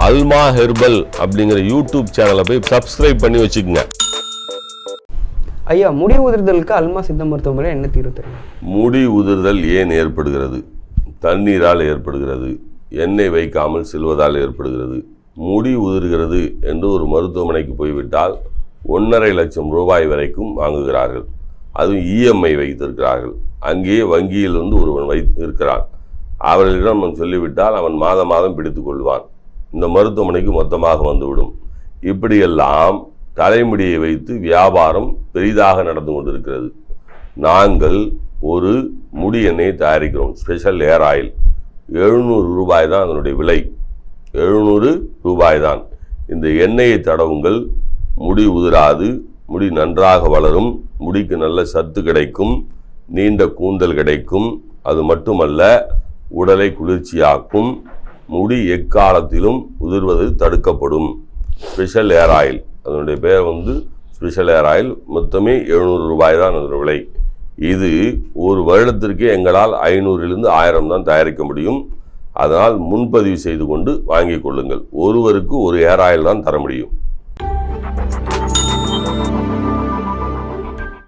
அல்மா herbal அப்படிங்கிற YouTube சேனலை போய் சப்ஸ்கிரைப் பண்ணி வச்சுக்கோங்க. ஐயா முடி உதிர்தலுக்கு அல்மா சித்த மருத்துவமனை என்ன தீர்வு தரும்? முடி உதிர்தல் ஏன் ஏற்படுகிறது? தண்ணீரால் ஏற்படுகிறது. எண்ணெய் வைக்காமல் செல்வதால் ஏற்படுகிறது. முடி உதிர்கிறது என்று ஒரு மருத்துவமனைக்கு போய்விட்டால் ஒன்றரை லட்சம் ரூபாய் வரைக்கும் வாங்குகிறார்கள். அதுவும் இஎம்ஐ வைத்திருக்கிறார்கள். அங்கேயே வங்கியில் வந்து ஒருவன் வை இருக்கிறான் அவர்களிடம் சொல்லிவிட்டால் அவன் மாதம் மாதம் பிடித்துக் கொள்வான். இந்த மருத்துவமனைக்கு மொத்தமாக வந்துவிடும். இப்படியெல்லாம் தலைமுடியை வைத்து வியாபாரம் பெரிதாக நடந்து கொண்டிருக்கிறது. நாங்கள் ஒரு முடி எண்ணெயை தயாரிக்கிறோம் ஸ்பெஷல் ஏர் ஆயில். எழுநூறு ரூபாய் தான் அதனுடைய விலை. எழுநூறு ரூபாய் தான். இந்த எண்ணெயை தடவுங்கள். முடி உதிராது முடி நன்றாக வளரும் முடிக்கு நல்ல சத்து கிடைக்கும் நீண்ட கூந்தல் கிடைக்கும். அது மட்டுமல்ல உடலை குளிர்ச்சியாக்கும் முடி எக்காலத்திலும் உதிர்வது தடுக்கப்படும். ஸ்பெஷல் ஏர் ஆயில் அதனுடைய பேர் வந்து ஸ்பெஷல் ஏர் ஆயில் மொத்தமே எழுநூறு ரூபாய் தான் அதனுடைய விலை. இது ஒரு வருடத்திற்கு எங்களால் ஐநூறிலிருந்து ஆயிரம் தான் தயாரிக்க முடியும். அதனால் முன்பதிவு செய்து கொண்டு வாங்கிக் கொள்ளுங்கள். ஒருவருக்கு ஒரு ஏர் ஆயில் தான் தர முடியும்.